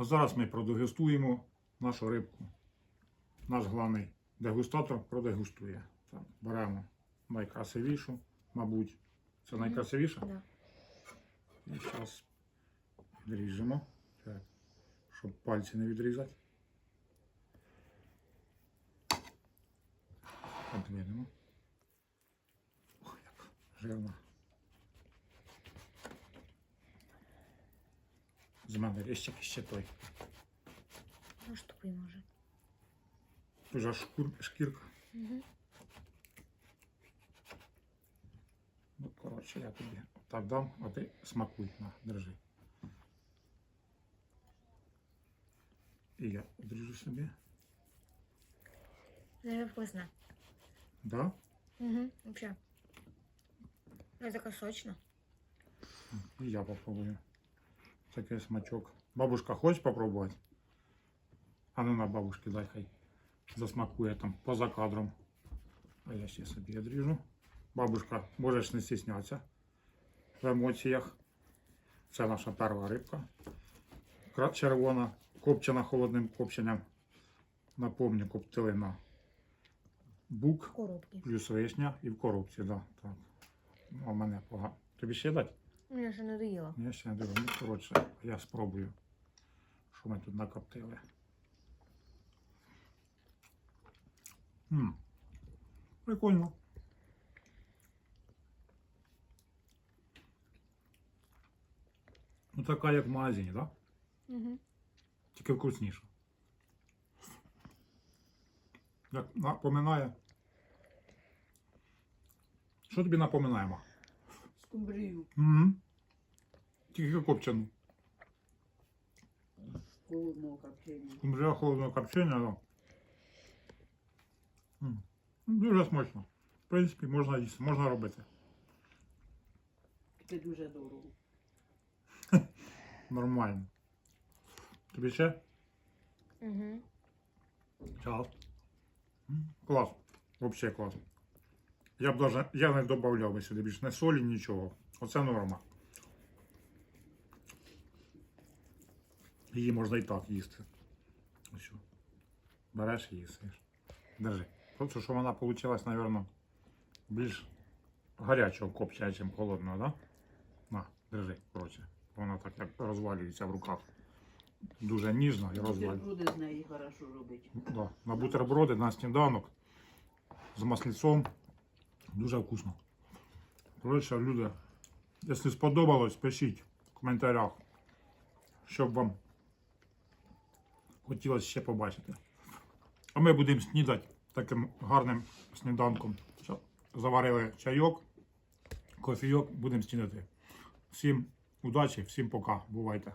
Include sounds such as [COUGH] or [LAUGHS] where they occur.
А зараз ми продегустуємо нашу рибку. Наш головний дегустатор продегустує. Так, беремо найкрасивішу, мабуть. Це найкрасивіша. Да. І зараз відріжемо. Так, щоб пальці не відрізати. Подвинемо. Ох, як жирно. З мене ріщик ще той. Ну що ви може. Тут же шкур, шкірка. Угу. Ну, коротше, я тобі так дам, а ти смакуй, на, держи. І я відріжу собі. Дуже вкусно. Да? Угу. Вообще. Это така сочно. І я попробую. Такий смачок. Бабушка, хочеш попробувати? А ну на бабушки дай хай засмакує там поза кадром. А я ще собі відріжу. Бабушка, можеш не стіснятися в емоціях. Це наша перша рибка. Червона, копчена холодним копченням. Напомню, коптили на бук, Коробки. плюс вишня і в коробці, да, так. А мене погано. Тобі ще дати? Я ще не доїла. Я ще не дивлюсь. Ну, коротше, я спробую, що ми тут накоптили. М. Прикольно. Ну, така, як в магазині, так? Да? Угу. Тільки вкусніше. Як напоминає. Що тобі напоминає, ма? Скумбрію Угу. Тільки копчену. холодного копчення. Кумбрія холодного копчення, да. М. Ну, Дуже смачно. В принципі, можна їсти, можна робити. Це дуже дорого. [LAUGHS] Нормально. Тобі ще? Угу. Час. М, Клас. Взагалі клас. Я б даже, я не додавав би сюди більше не солі, нічого. Оце норма. Її можна і так їсти. Що. Береш і їсиш. Держи. Просто, що вона вийшла, мабуть, більш гарячого копчення, ніж холодного, так? Да? На, держи, коротше. Вона так як розвалюється в руках. Дуже ніжно і розвалюється. Бутерброди з неї хорошо робити. Да, на бутерброди, на сніданок з маслицом. Дуже вкусно. Коротше, люди, якщо сподобалось, пишіть в коментарях, щоб вам хотілося ще побачити. А ми будемо снідати таким гарним сніданком. Заварили чайок, кофійок, будемо снідати. Всім удачі, всім пока. Бувайте.